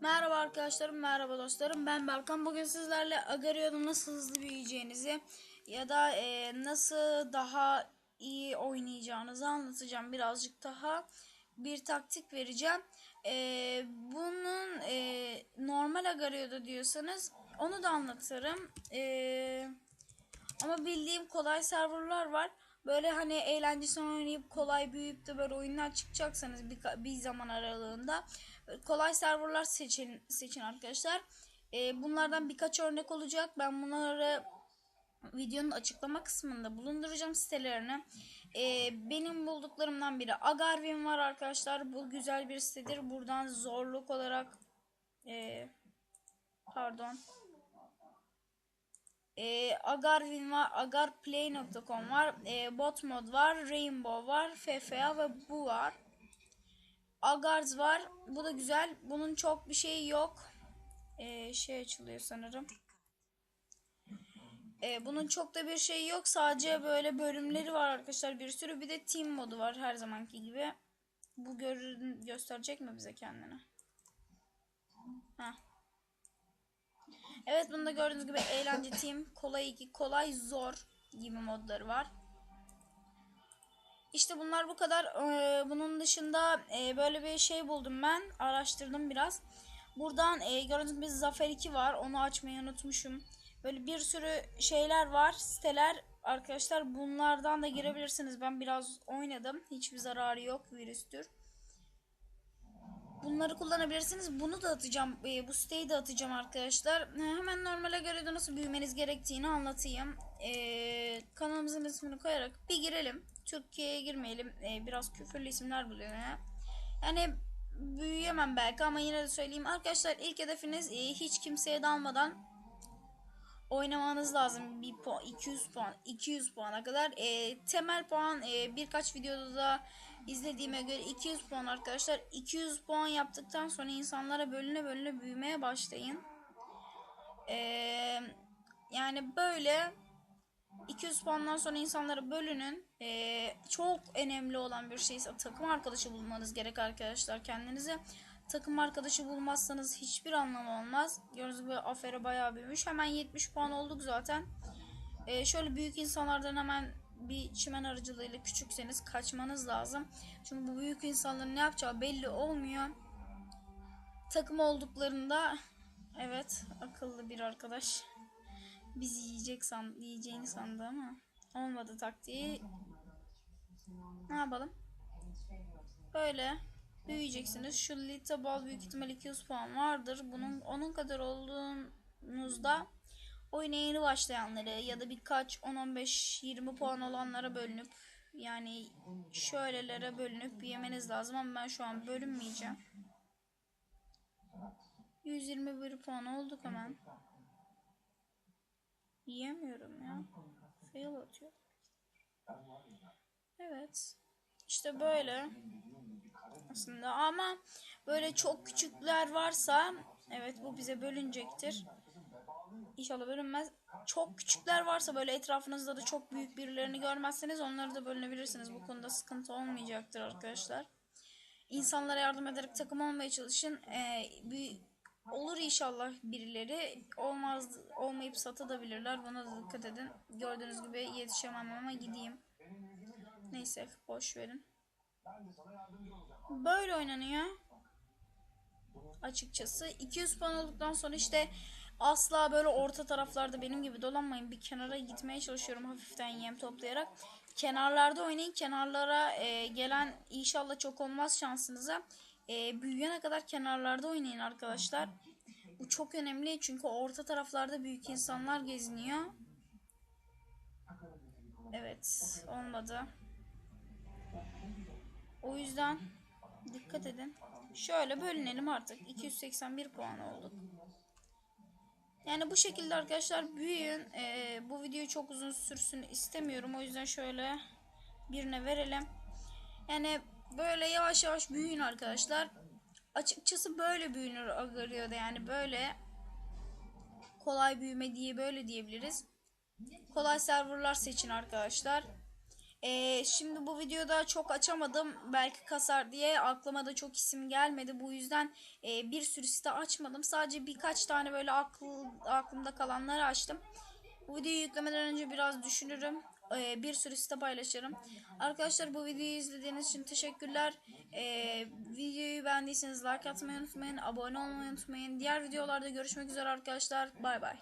Merhaba arkadaşlarım, merhaba dostlarım. Ben Berkan. Bugün sizlerle Agario'da nasıl hızlı büyüyeceğinizi ya da e, nasıl daha iyi oynayacağınızı anlatacağım. Birazcık daha bir taktik vereceğim. E, bunun e, normal Agario'da diyorsanız onu da anlatırım. E, ama bildiğim kolay serverlar var. Böyle hani eğlencesine oynayıp kolay büyüyüp de böyle oyunlar çıkacaksanız bir, bir zaman aralığında kolay serverlar seçin seçin arkadaşlar. Ee, bunlardan birkaç örnek olacak. Ben bunları videonun açıklama kısmında bulunduracağım sitelerini. Ee, benim bulduklarımdan biri Agarwin var arkadaşlar. Bu güzel bir sitedir. Buradan zorluk olarak e, pardon e, Agarwin var, agarplay.com var, e, Botmod var, Rainbow var, FFA ve bu var. Agarz var. Bu da güzel. Bunun çok bir şeyi yok. E, şey açılıyor sanırım. E, bunun çok da bir şeyi yok. Sadece böyle bölümleri var arkadaşlar. Bir sürü. Bir de team modu var her zamanki gibi. Bu gör gösterecek mi bize kendini? Heh. Evet bunda gördüğünüz gibi eğlence team, kolay 2, kolay zor gibi modları var. İşte bunlar bu kadar. Ee, bunun dışında e, böyle bir şey buldum ben. Araştırdım biraz. Buradan e, gördüğünüz gibi Zafer 2 var. Onu açmayı unutmuşum. Böyle bir sürü şeyler var. Siteler. Arkadaşlar bunlardan da girebilirsiniz. Ben biraz oynadım. Hiçbir zararı yok. Virüstür. Bunları kullanabilirsiniz. Bunu da atacağım. E, bu siteyi de atacağım arkadaşlar. E, hemen normale göre de nasıl büyümeniz gerektiğini anlatayım. E, kanalımızın ismini koyarak bir girelim. Türkiye'ye girmeyelim. Biraz küfürlü isimler buluyor. Ya. Yani büyüyemem belki ama yine de söyleyeyim. Arkadaşlar ilk hedefiniz hiç kimseye dalmadan oynamanız lazım. Bir puan, 200 puan, 200 puana kadar. Temel puan e, birkaç videoda da izlediğime göre 200 puan arkadaşlar. 200 puan yaptıktan sonra insanlara bölüne bölüne büyümeye başlayın. E, yani böyle 200 puandan sonra insanlara bölünün. E, çok önemli olan bir şey takım arkadaşı bulmanız gerek arkadaşlar kendinize. Takım arkadaşı bulmazsanız hiçbir anlamı olmaz. Gördüğünüz gibi afere bayağı büyümüş. Hemen 70 puan olduk zaten. Ee, şöyle büyük insanlardan hemen bir çimen aracılığıyla küçükseniz kaçmanız lazım. Çünkü bu büyük insanların ne yapacağı belli olmuyor. Takım olduklarında evet akıllı bir arkadaş bizi yiyecek san, yiyeceğini sandı ama olmadı taktiği. Ne yapalım? Böyle büyüyeceksiniz. Şu Lita Ball büyük ihtimal 200 puan vardır. Bunun onun kadar olduğunuzda oyuna yeni başlayanları ya da birkaç 10-15-20 puan olanlara bölünüp yani şöylelere bölünüp yemeniz lazım ama ben şu an bölünmeyeceğim. 121 puan olduk hemen. Yiyemiyorum ya. Fail atıyor. Evet. İşte böyle. Aslında ama böyle çok küçükler varsa evet bu bize bölünecektir. İnşallah bölünmez. Çok küçükler varsa böyle etrafınızda da çok büyük birilerini görmezseniz onları da bölünebilirsiniz. Bu konuda sıkıntı olmayacaktır arkadaşlar. İnsanlara yardım ederek takım olmaya çalışın. Ee, bir olur inşallah birileri. Olmaz olmayıp satabilirler. Buna da dikkat edin. Gördüğünüz gibi yetişemem ama gideyim. Neyse boş verin. Böyle oynanıyor. Açıkçası 200 puan olduktan sonra işte asla böyle orta taraflarda benim gibi dolanmayın. Bir kenara gitmeye çalışıyorum hafiften yem toplayarak. Kenarlarda oynayın. Kenarlara e, gelen inşallah çok olmaz şansınıza. E, büyüyene kadar kenarlarda oynayın arkadaşlar. Bu çok önemli çünkü orta taraflarda büyük insanlar geziniyor. Evet olmadı. O yüzden dikkat edin. Şöyle bölünelim artık. 281 puan olduk. Yani bu şekilde arkadaşlar büyüyün. Ee, bu videoyu çok uzun sürsün istemiyorum. O yüzden şöyle birine verelim. Yani böyle yavaş yavaş büyüyün arkadaşlar. Açıkçası böyle büyünür Agario'da yani böyle kolay büyüme diye böyle diyebiliriz. Kolay serverlar seçin arkadaşlar. Ee, şimdi bu videoda çok açamadım. Belki kasar diye aklıma da çok isim gelmedi. Bu yüzden e, bir sürü site açmadım. Sadece birkaç tane böyle akıl, aklımda kalanları açtım. Bu videoyu yüklemeden önce biraz düşünürüm. Ee, bir sürü site paylaşırım. Arkadaşlar bu videoyu izlediğiniz için teşekkürler. Ee, videoyu beğendiyseniz like atmayı unutmayın. Abone olmayı unutmayın. Diğer videolarda görüşmek üzere arkadaşlar. Bay bay.